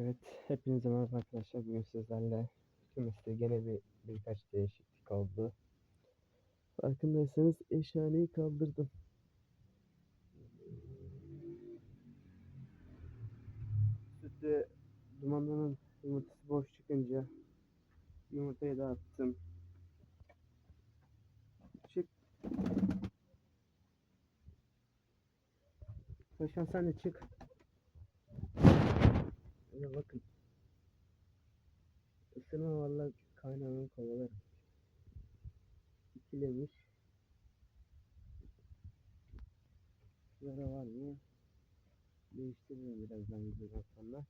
Evet, hepinize merhaba arkadaşlar. Bugün sizlerle kümeste gene bir birkaç değişiklik oldu. Farkındaysanız eşhaneyi kaldırdım. Sütte dumanların yumurtası boş çıkınca yumurtayı da attım. Çık. Paşam sen de çık. Bakın. Isırma valla kaynağını kovalarım. İkilemiş. Şurada var mı? Değiştiririm birazdan videodan sonra.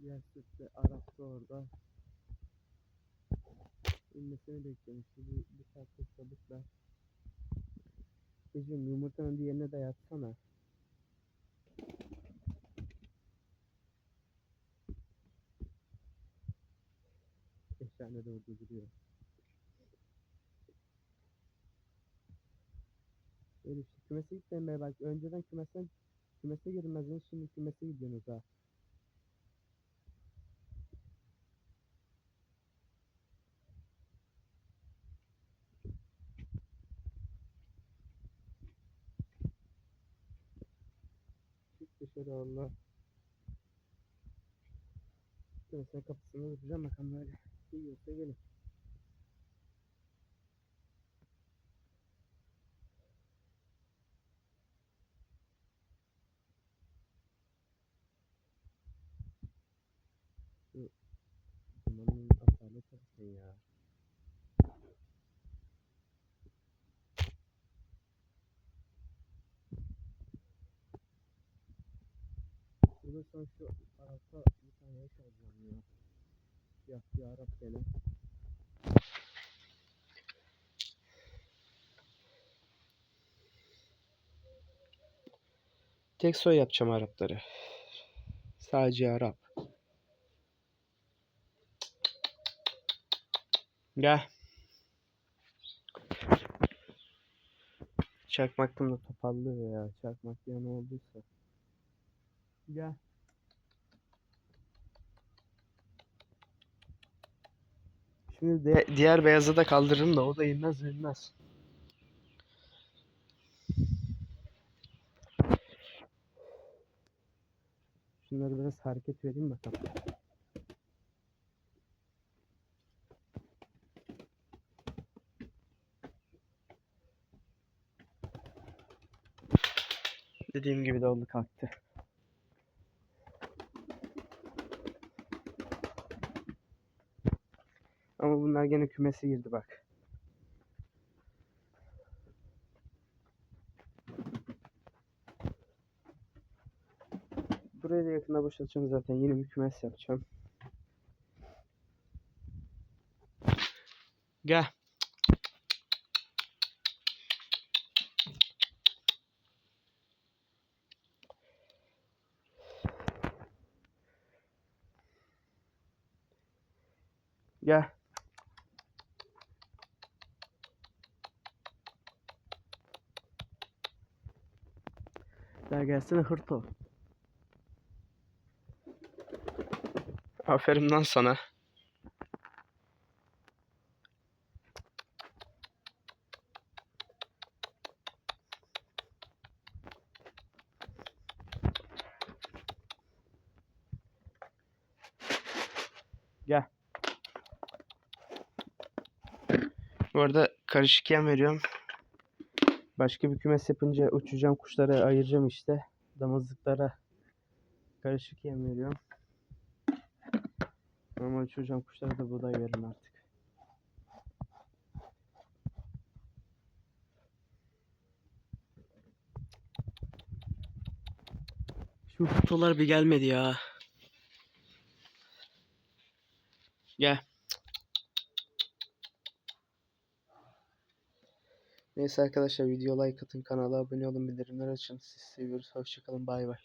Diğer sütte Arap da orada. İnmesini beklemişti. Bir, bir saattir sabıkla. Gecim yumurtanın diğerine de Efsane de orada duruyor. Öyle işte kümese gitmeyin be bak önceden kümesten kümese girmezdiniz şimdi kümese gidiyorsunuz ha. Allah. Kümesin kapısını tutacağım bakalım böyle. Yuk, pengen yuk, gimana nih? Kakak lu. Ya. Ya gene. Tek soy yapacağım Arapları. Sadece Arap. Gel. Çakmaktan da topallıyor ya. Çakmak ya ne olduysa. Gel. Şimdi de diğer beyazı da kaldırırım da o da inmez inmez. Şunları biraz hareket vereyim bakalım. Dediğim gibi de kalktı. Ama bunlar gene kümese girdi bak. Burayı da yakında boşaltacağım zaten. Yeni bir kümes yapacağım. Gel. Gel. Gel gelsene hırto. Aferin lan sana. Gel. Bu arada karışık yem veriyorum. Başka bir kümes yapınca uçacağım kuşlara ayıracağım işte. Damızlıklara karışık yem veriyorum. Normal uçuracağım kuşlara da buğday veririm artık. Şu kutular bir gelmedi ya. Gel. Neyse arkadaşlar video like atın kanala abone olun bildirimleri açın. Sizi seviyoruz. Hoşçakalın bay bay.